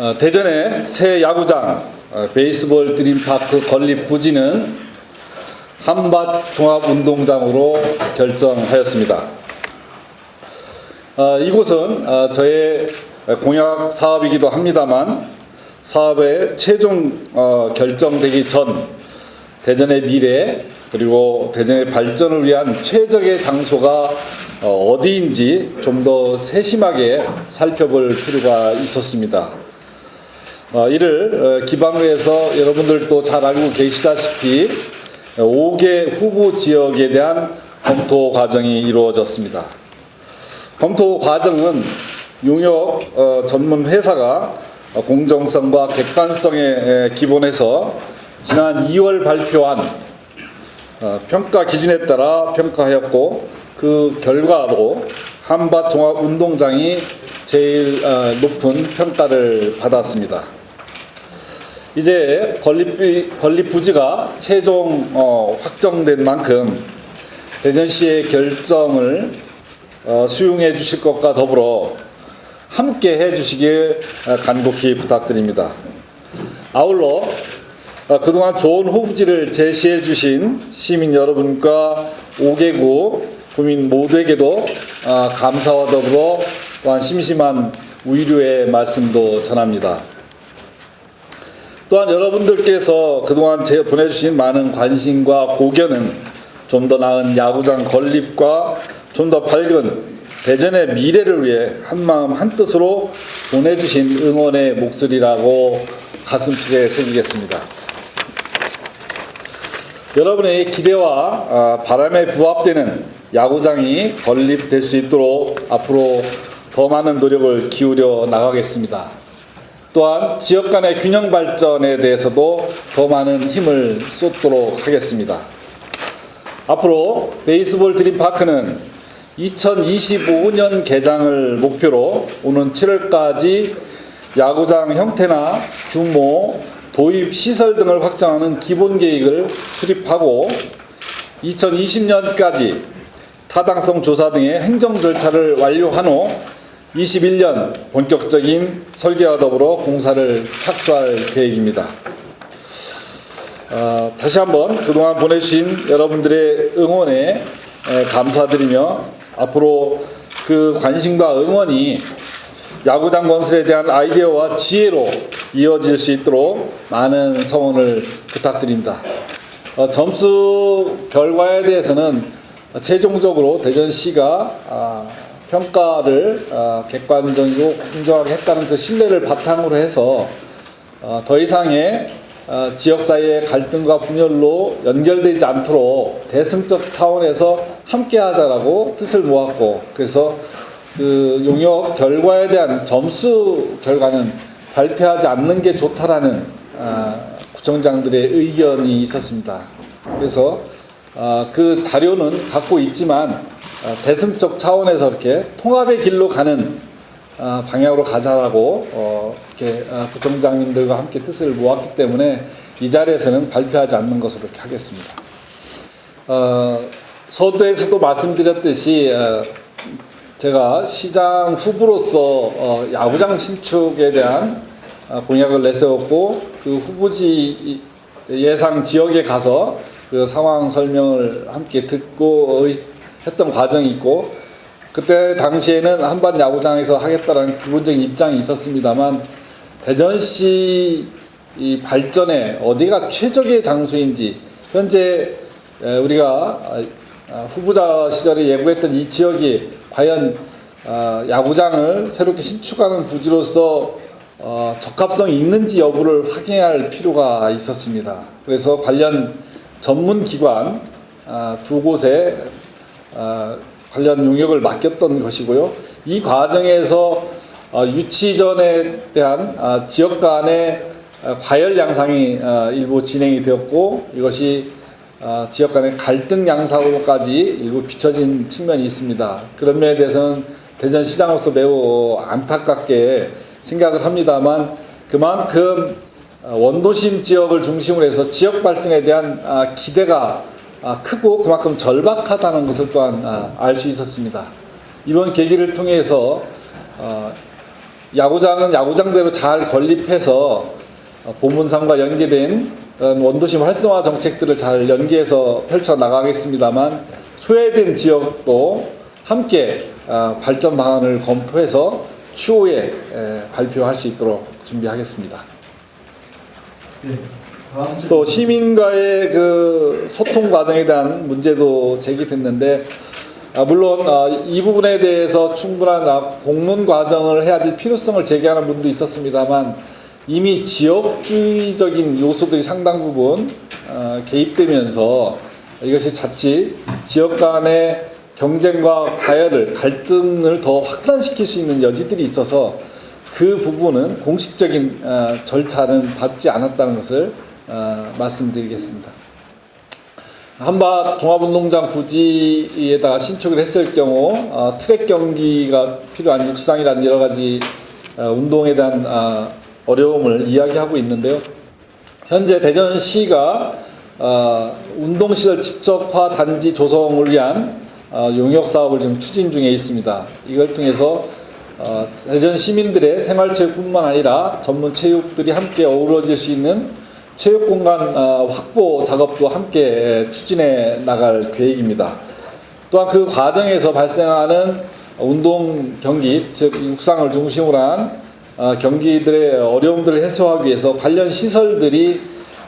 어, 대전의 새 야구장 어, 베이스볼 드림파크 건립 부지는 한밭 종합운동장으로 결정하였습니다. 어, 이곳은 어, 저의 공약 사업이기도 합니다만 사업의 최종 어, 결정되기 전 대전의 미래 그리고 대전의 발전을 위한 최적의 장소가 어, 어디인지 좀 더 세심하게 살펴볼 필요가 있었습니다. 어, 이를 어, 해서 여러분들도 잘 알고 계시다시피 5개 후보 지역에 대한 검토 과정이 이루어졌습니다. 검토 과정은 용역 어, 전문 회사가 공정성과 객관성에 에, 기본해서 지난 2월 발표한 어, 평가 기준에 따라 평가하였고 그 결과도 한밭 종합 운동장이 제일 어, 높은 평가를 받았습니다. 이제 건립 건립 부지가 최종 어, 확정된 만큼 대전시의 결정을 어, 수용해 주실 것과 더불어 함께 해 주시길 어, 간곡히 부탁드립니다. 아울러 어, 그동안 좋은 호부지를 제시해 주신 시민 여러분과 5개구 국민 모두에게도 어, 감사와 더불어 또한 심심한 위로의 말씀도 전합니다. 또한 여러분들께서 그동안 제 보내주신 많은 관심과 고견은 좀 더 나은 야구장 건립과 좀 더 밝은 대전의 미래를 위해 한마음 한뜻으로 보내주신 응원의 목소리라고 가슴속에 새기겠습니다. 여러분의 기대와 아, 바람에 부합되는 야구장이 건립될 수 있도록 앞으로 더 많은 노력을 기울여 나가겠습니다. 또한 지역 간의 균형 발전에 대해서도 더 많은 힘을 쏟도록 하겠습니다. 앞으로 베이스볼 드림파크는 2025년 개장을 목표로 오는 7월까지 야구장 형태나 규모, 도입 시설 등을 확정하는 기본 계획을 수립하고 2020년까지 타당성 조사 등의 행정 절차를 완료한 후 21년 본격적인 설계와 더불어 공사를 착수할 계획입니다. 어, 다시 한번 그동안 보내주신 여러분들의 응원에 에, 감사드리며 앞으로 그 관심과 응원이 야구장 건설에 대한 아이디어와 지혜로 이어질 수 있도록 많은 성원을 부탁드립니다. 어, 점수 결과에 대해서는 최종적으로 대전시가 아, 평가를 아, 객관적이고 공정하게 했다는 그 신뢰를 바탕으로 해서 어, 더 이상의 어, 지역 사이의 갈등과 분열로 연결되지 않도록 대승적 차원에서 함께 하자라고 뜻을 모았고 그래서 그 용역 결과에 대한 점수 결과는 발표하지 않는 게 좋다라는 아, 구청장들의 의견이 있었습니다. 그래서 아, 그 자료는 갖고 있지만 아, 대승적 차원에서 이렇게 통합의 길로 가는 아, 방향으로 가자라고 어, 이렇게 아, 구청장님들과 함께 뜻을 모았기 때문에 이 자리에서는 발표하지 않는 것으로 이렇게 하겠습니다. 어, 서두에서도 말씀드렸듯이 어, 제가 시장 후보로서 어, 야구장 신축에 대한 어, 공약을 내세웠고 그 후보지 예상 지역에 가서 그 상황 설명을 함께 듣고 의- 했던 과정이 있고 그때 당시에는 한반 야구장에서 하겠다라는 기본적인 입장이 있었습니다만 대전시 이 발전에 어디가 최적의 장소인지 현재 에, 우리가 아, 아, 후보자 시절에 예고했던 이 지역이 과연 아, 야구장을 새롭게 신축하는 부지로서 어, 적합성이 있는지 여부를 확인할 필요가 있었습니다. 그래서 관련 전문 기관 아, 두 곳에 아, 관련 용역을 맡겼던 것이고요. 이 과정에서 어, 유치전에 대한 아, 지역 간의 아, 과열 양상이 아, 일부 진행이 되었고 이것이 아, 지역 간의 갈등 양상으로까지 일부 비춰진 측면이 있습니다. 그런 면에 대해서는 대전시장으로서 매우 안타깝게 생각을 합니다만 그만큼 아, 원도심 지역을 중심으로 해서 지역 발전에 대한 아, 기대가 아, 크고 그만큼 절박하다는 것을 또한 알 수 있었습니다. 이번 계기를 통해서 어, 야구장은 야구장대로 잘 건립해서 어, 보문상과 연계된 어, 원도심 활성화 정책들을 잘 연계해서 펼쳐 나가겠습니다만 소외된 지역도 함께 어, 발전 방안을 검토해서 추후에 에, 발표할 수 있도록 준비하겠습니다. 네. 또 시민과의 그 소통 과정에 대한 문제도 제기됐는데 아, 물론 아, 이 부분에 대해서 충분한 아, 공론 과정을 해야 될 필요성을 제기하는 분도 있었습니다만 이미 지역주의적인 요소들이 상당 부분 아, 개입되면서 이것이 자칫 지역 간의 경쟁과 과열을 갈등을 더 확산시킬 수 있는 여지들이 있어서 그 부분은 공식적인 어, 절차는 밟지 않았다는 것을 어, 말씀드리겠습니다. 한밭 종합운동장 부지에다가 신축을 했을 경우 어, 트랙 경기가 필요한 육상이란 여러 가지 어, 운동에 대한 어, 어려움을 이야기하고 있는데요. 현재 대전시가 어, 운동시설 집적화 단지 조성을 위한 어, 용역 사업을 지금 추진 중에 있습니다. 이걸 통해서 어, 대전 시민들의 생활체육뿐만 아니라 전문 체육들이 함께 어우러질 수 있는 체육 공간 어, 확보 작업도 함께 추진해 나갈 계획입니다. 또한 그 과정에서 발생하는 운동 경기, 즉 육상을 중심으로 한 어, 경기들의 어려움들을 해소하기 위해서 관련 시설들이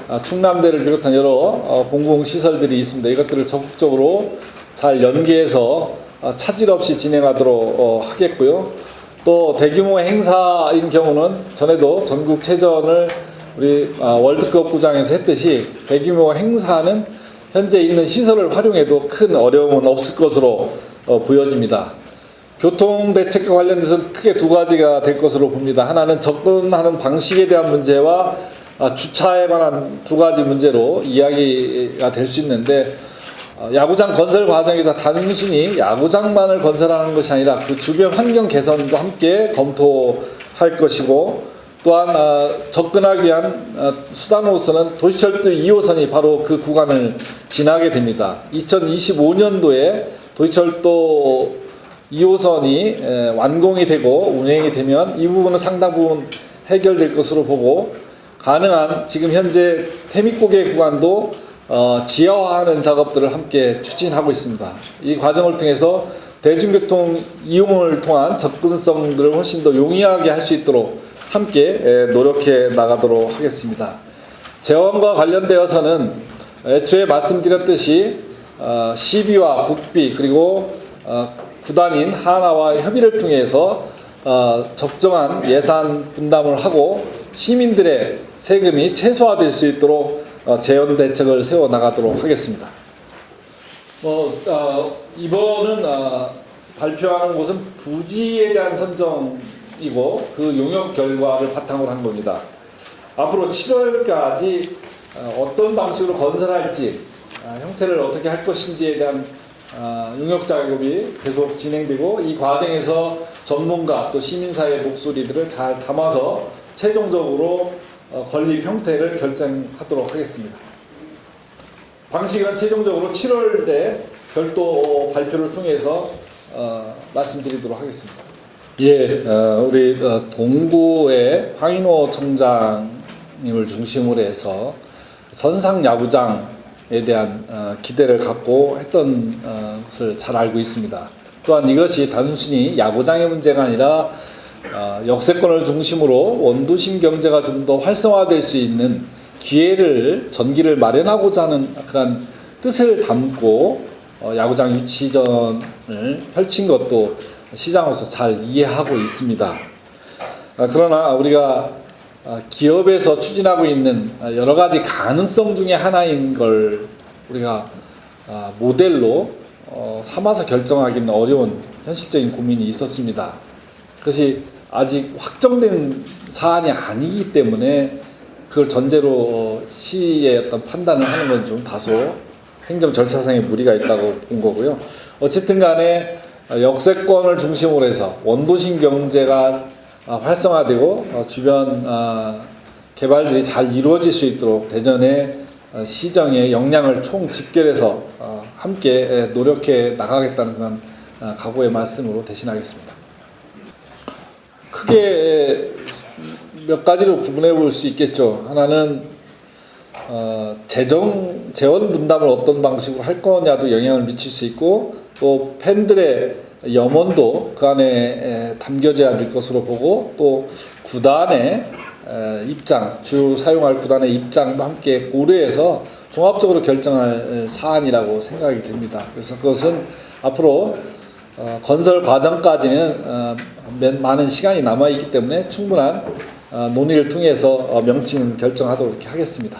어, 충남대를 비롯한 여러 어, 공공 시설들이 있습니다. 이것들을 적극적으로 잘 연계해서 어, 차질 없이 진행하도록 어, 하겠고요. 또 대규모 행사인 경우는 전에도 전국 체전을 우리 아, 월드컵 구장에서 했듯이 대규모 행사는 현재 있는 시설을 활용해도 큰 어려움은 없을 것으로 어, 보여집니다. 교통 대책과 관련돼서 크게 두 가지가 될 것으로 봅니다. 하나는 접근하는 방식에 대한 문제와 아, 주차에 관한 두 가지 문제로 이야기가 될 수 있는데 어, 야구장 건설 과정에서 단순히 야구장만을 건설하는 것이 아니라 그 주변 환경 개선도 함께 검토할 것이고 또한 어, 접근하기 위한 어, 수단으로서는 도시철도 2호선이 바로 그 구간을 지나게 됩니다. 2025년도에 도시철도 2호선이 완공이 되고 운행이 되면 이 부분은 상당 부분 해결될 것으로 보고 가능한 지금 현재 태미고개 구간도 어, 지하화하는 작업들을 함께 추진하고 있습니다. 이 과정을 통해서 대중교통 이용을 통한 접근성들을 훨씬 더 용이하게 할 수 있도록 함께 에, 노력해 나가도록 하겠습니다. 재원과 관련되어서는 애초에 말씀드렸듯이 어, 시비와 국비 그리고 어, 구단인 하나와 협의를 통해서 어, 적정한 예산 분담을 하고 시민들의 세금이 최소화될 수 있도록 어, 재원 대책을 세워 나가도록 하겠습니다. 뭐 어, 이번은 어, 발표하는 곳은 부지에 대한 선정 이고 그 용역 결과를 바탕으로 한 겁니다. 앞으로 7월까지 어, 어떤 방식으로 건설할지 어, 형태를 어떻게 할 것인지에 대한 어, 용역 작업이 계속 진행되고 이 과정에서 전문가 또 시민사회 목소리들을 잘 담아서 최종적으로 어, 건립 형태를 결정하도록 하겠습니다. 방식은 최종적으로 7월에 별도 발표를 통해서 어, 말씀드리도록 하겠습니다. 예, 어, 우리 어, 동구의 황인호 청장님을 중심으로 해서 선상 야구장에 대한 어, 기대를 갖고 했던 어, 것을 잘 알고 있습니다. 또한 이것이 단순히 야구장의 문제가 아니라 어, 역세권을 중심으로 원도심 경제가 좀 더 활성화될 수 있는 기회를 전기를 마련하고자 하는 그런 뜻을 담고 어, 야구장 유치전을 펼친 것도 시장으로서 잘 이해하고 있습니다. 아, 그러나 우리가 아, 기업에서 추진하고 있는 아, 여러 가지 가능성 중에 하나인 걸 우리가 아, 모델로 어, 삼아서 결정하기는 어려운 현실적인 고민이 있었습니다. 그것이 아직 확정된 사안이 아니기 때문에 그걸 전제로 어, 시의 어떤 판단을 하는 건 좀 다소 행정 절차상의 무리가 있다고 본 거고요. 어쨌든 간에 어, 역세권을 중심으로 해서 원도심 경제가 어, 활성화되고 어, 주변 어, 개발들이 잘 이루어질 수 있도록 대전의 어, 시정의 역량을 총 집결해서 어, 함께 에, 노력해 나가겠다는 그런 어, 각오의 말씀으로 대신하겠습니다. 크게 몇 가지로 구분해 볼 수 있겠죠. 하나는 어, 재정 재원 분담을 어떤 방식으로 할 거냐도 영향을 미칠 수 있고 또 팬들의 염원도 그 안에 에, 담겨져야 될 것으로 보고 또 구단의 에, 입장 주 사용할 구단의 입장도 함께 고려해서 종합적으로 결정할 에, 사안이라고 생각이 됩니다. 그래서 그것은 앞으로 어, 건설 과정까지는 어, 몇- 많은 시간이 남아 있기 때문에 충분한 어, 논의를 통해서 어, 명칭 결정하도록 하겠습니다.